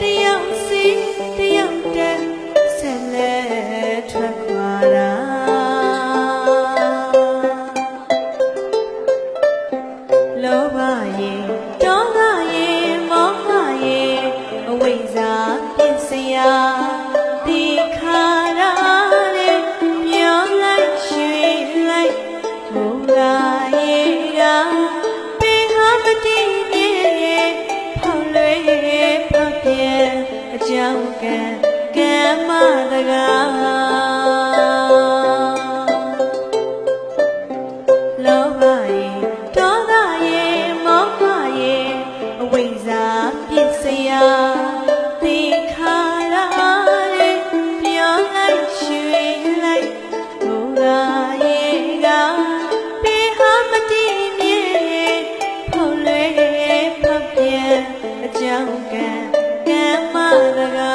တယောက်စီတယောက်တည်းဆက်လက်ထွက်ခွာတာလောဘရင်တောကရင်မောဟရင်အဝိဇ္ဇာပြစ်စရာ ကံမတကားလောဘရေဒေါသရေမောဟရေအဝိဇ္ဇာပစ္စယသိခါရရေပြောင်းလိုက်ရွှေ့လိုက်ဘုရားရေကပေးဟာမတည်မြဲဖုံးလွဲဖျက်ပြန်အကြောင်းကံ ke marga